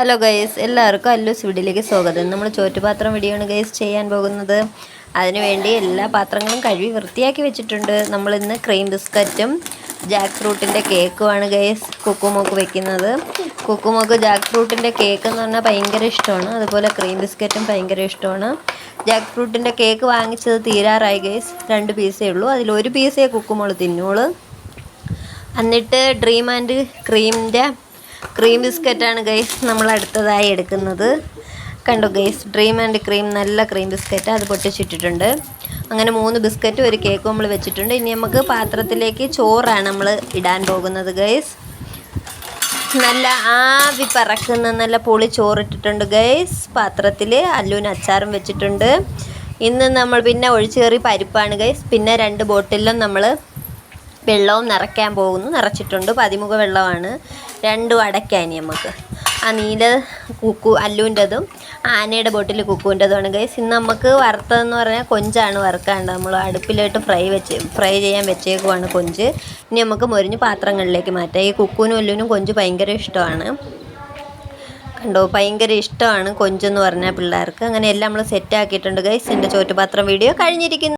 Hello guys എല്ലാവർക്കും അല്ലൂസ് വീഡിയോയിലേക്ക് സ്വാഗതം. നമ്മൾ ചോറ്റുപാത്രം ആണ് ഗൈസ് ചെയ്യാൻ പോകുന്നത്. അതിനുവേണ്ടി എല്ലാ പാത്രങ്ങളും കഴുകി വൃത്തിയാക്കി വെച്ചിട്ടുണ്ട്. നമ്മൾ ഇന്ന് ക്രീം ബിസ്ക്കറ്റും ജാക്ക് ഫ്രൂട്ടിന്റെ കേക്കുമാണ് ഗൈസ് കുക്കുമോക്ക് വെക്കുന്നത്. കുക്കുമോക്ക് ജാക്ക് ഫ്രൂട്ടിന്റെ കേക്ക് എന്ന് പറഞ്ഞാൽ ഭയങ്കര ഇഷ്ടമാണ്. അതുപോലെ ക്രീം ബിസ്ക്കറ്റും ഭയങ്കര ഇഷ്ടമാണ്. ജാക്ക് ഫ്രൂട്ടിന്റെ കേക്ക് വാങ്ങിച്ചത് തീരാറായി ഗൈസ് രണ്ട് പീസേ ഉള്ളൂ. അതിൽ ഒരു പീസേ കുക്കുമോൾ തിന്നോളൂ എന്നിട്ട് ഡ്രീം ആൻഡ് ക്രീമിന്റെ ക്രീം ബിസ്ക്കറ്റാണ് ഗൈസ് നമ്മൾ അടുത്തതായി എടുക്കുന്നത്. കണ്ടു ഗൈസ് ഡ്രീം ആൻഡ് ക്രീം നല്ല ക്രീം ബിസ്ക്കറ്റ് അത് പൊട്ടിച്ചിട്ടിട്ടുണ്ട്. അങ്ങനെ മൂന്ന് ബിസ്ക്കറ്റ് ഒരു കേക്ക് നമ്മൾ വെച്ചിട്ടുണ്ട്. ഇനി നമുക്ക് പാത്രത്തിലേക്ക് ചോറാണ് നമ്മൾ ഇടാൻ പോകുന്നത് ഗൈസ് നല്ല ആവി പറക്കുന്ന നല്ല പൊളി ചോറിട്ടിട്ടുണ്ട് ഗൈസ് പാത്രത്തിൽ അല്ലൂന് അച്ചാറും വെച്ചിട്ടുണ്ട്. ഇന്ന് നമ്മൾ പിന്നെ ഒഴിച്ചേറി പരിപ്പാണ് ഗൈസ് പിന്നെ രണ്ട് ബോട്ടിലും നമ്മൾ വെള്ളവും നിറയ്ക്കാൻ പോകുന്നു. നിറച്ചിട്ടുണ്ട്. പതിമുഖ വെള്ളമാണ്. രണ്ടും അടയ്ക്കാൻ നമുക്ക്. ആ നീല കുക്കു അല്ലുവിന്റെതും ആനയുടെ ബോട്ടിൽ കുക്കുവിന്റെതുമാണ് ഗൈസ് ഇന്ന് നമുക്ക് വറുത്തതെന്ന് പറഞ്ഞാൽ കൊഞ്ചാണ് വറുക്കാണ്ട് നമ്മൾ അടുപ്പിലോട്ട് ഫ്രൈ വെച്ച് ഫ്രൈ ചെയ്യാൻ വെച്ചേക്കുവാണ് കൊഞ്ച്. ഇനി നമുക്ക് മൊരിഞ്ഞ് പാത്രങ്ങളിലേക്ക് മാറ്റാം. ഈ കുക്കുവിനും അല്ലുവിനും കൊഞ്ച് ഭയങ്കര ഇഷ്ടമാണ്. കണ്ടോ? ഭയങ്കര ഇഷ്ടമാണ് കൊഞ്ചെന്ന് പറഞ്ഞാൽ പിള്ളേർക്ക്. അങ്ങനെ എല്ലാം നമ്മൾ സെറ്റ് ആക്കിയിട്ടുണ്ട് ഗൈസ് എന്റെ ചോറ്റുപാത്രം വീഡിയോ കഴിഞ്ഞിരിക്കുന്നു.